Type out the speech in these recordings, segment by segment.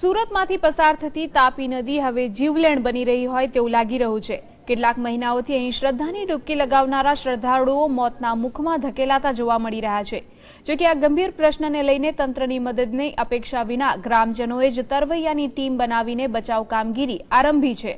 સુરતમાંથી પસાર થતી તાપી નદી હવે જીવલેણ બની રહી હોય તેવું લાગી રહ્યું છે. કેટલાક મહિનાઓથી અહીં શ્રદ્ધાની ડૂબકી લગાવનારા શ્રદ્ધાળુઓ મોતના મુખમાં ધકેલાતા જોવા મળી રહ્યા છે. જોકે આ ગંભીર પ્રશ્નને લઈને તંત્રની મદદની અપેક્ષા વિના ગ્રામજનોએ જ તરવૈયાની ટીમ બનાવીને બચાવ કામગીરી આરંભી છે.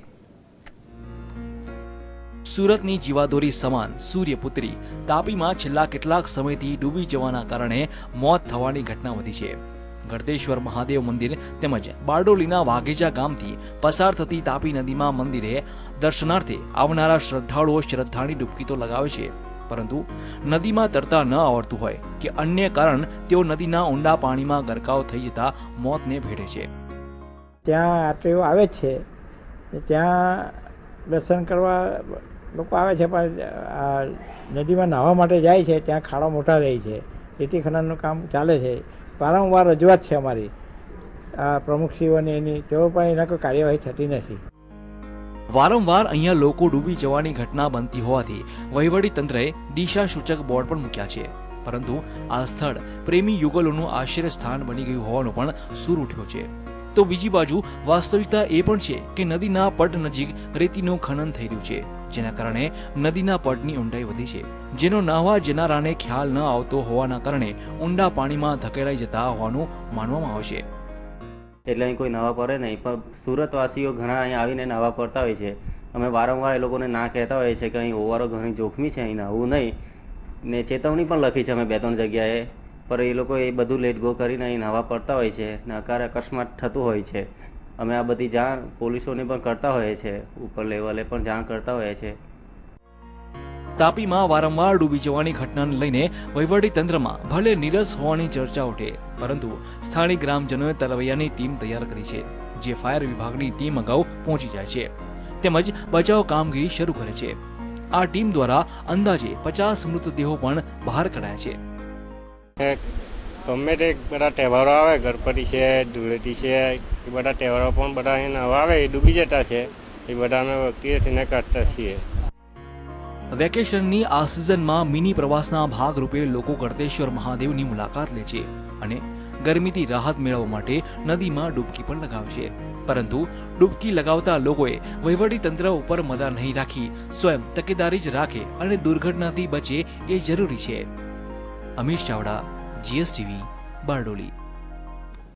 સુરતની જીવાદોરી સમાન સૂર્યપુત્રી તાપીમાં છેલ્લા કેટલાક સમયથી ડૂબી જવાના કારણે મોત થવાની ઘટના વધી છે. ગળતેશ્વર મહાદેવ મંદિર તેમજ બારડોલીના વાઘેજા ગામથી પસાર થતી તાપી નદીમાં મંદિરે દર્શનાર્થે આવનારા શ્રદ્ધાળુઓ શ્રદ્ધાની ડૂબકી તો લગાવે છે. પરંતુ નદીમાં તરતા ન આવડતું હોય કે અન્ય કારણ તેઓ નદીના ઊંડા પાણીમાં ગરકાવ થઈ જતા મોતને ભેટે છે. ત્યાં આટલીઓ આવે છે. ત્યાં દર્શન કરવા લોકો આવે છે પણ નદીમાં નાહવા માટે જાય છે. ત્યાં ખાડા મોટા રહે છે. રેતી ખનનનું કામ ચાલે છે. વારંવાર રજૂઆત છે અમારી. આ પ્રમુખશ્રીઓની એની તેઓ પણ એના કોઈ કાર્યવાહી થતી નથી. વારંવાર અહીંયા લોકો ડૂબી જવાની ઘટના બનતી હોવાથી વહીવટી તંત્રએ દિશા સૂચક બોર્ડ પણ મૂક્યા છે. પરંતુ આ સ્થળ પ્રેમી યુગલોનું આશ્રય સ્થાન બની ગયું હોવાનો પણ સૂર ઉઠ્યો છે. તો બીજી બાજુ વાસ્તવિકતા એ પણ છે કે નદીના પટ નજીક રેતીનું ખનન થઈ રહ્યું છે. જેના કારણે નદીના પટની ઊંડાઈ વધી છે. જેનો નાહવા જનારાને ખ્યાલ ન આવતો હોવાના કારણે ઊંડા પાણીમાં ધકેલાઈ જતા હોવાનું માનવામાં આવે છે. એટલે અહીં કોઈ નવા પડે નહીં, પણ સુરતવાસીઓ ઘણા અહીં આવીને નવા પડતા હોય છે. અમે વારંવાર એ લોકોને ના કહેતા હોઈએ છીએ કે અહીં ઓવારો ઘણી જોખમી છે, અહીં નવું નહીં. ને ચેતવણી પણ લખી છે અમે બે ત્રણ જગ્યાએ પર એ લોકો એ બધું લેટ ગો કરીને અહીં નવા પડતા હોય છે ને અકારે અકસ્માત થતું હોય છે. અમે આ બધી જાણ પોલીસોને પણ કરતા હોઈએ છીએ. ઉપર લેવલે પણ જાણ કરતા હોઈએ છીએ. તાપીમાં વારંવાર ડૂબી જવાની ઘટનાને લઈને વહીવટી તંત્રમાં ભલે નીરસ હોવાની ચર્ચા ઉઠે પરંતુ સ્થાનિક ગ્રામજનોએ તરવૈયાની ટીમ તૈયાર કરી છે જે ફાયર વિભાગની ટીમ અગાઉ પહોંચી જાય છે તેમજ બચાવ કામગીરી શરૂ કરે છે. આ ટીમ દ્વારા અંદાજે પચાસ મૃતદેહો પણ બહાર કઢાયા છે. ગમે તે બધા તહેવારો આવે, ગણપતિ છે, ધૂળેટી છે, એ બધા તહેવારો પણ બધા અહીંયા આવે, એ ડૂબી જતા છે. એ બધા અમે વખતે થઈને કાઢતા છીએ. વેકેશનની આ સિઝનમાં મિની પ્રવાસના ભાગરૂપે લોકો ગળતેશ્વર મહાદેવની મુલાકાત લે છે અને ગરમીથી રાહત મેળવવા માટે નદીમાં ડૂબકી પણ લગાવે છે પરંતુ ડૂબકી લગાવતા લોકોએ વહીવટી તંત્ર ઉપર મદા નહીં રાખી, સ્વયં તકેદારી જ રાખે અને દુર્ઘટનાથી બચે એ જરૂરી છે. અમીશ ચાવડા જીએસટીવી બારડોલી.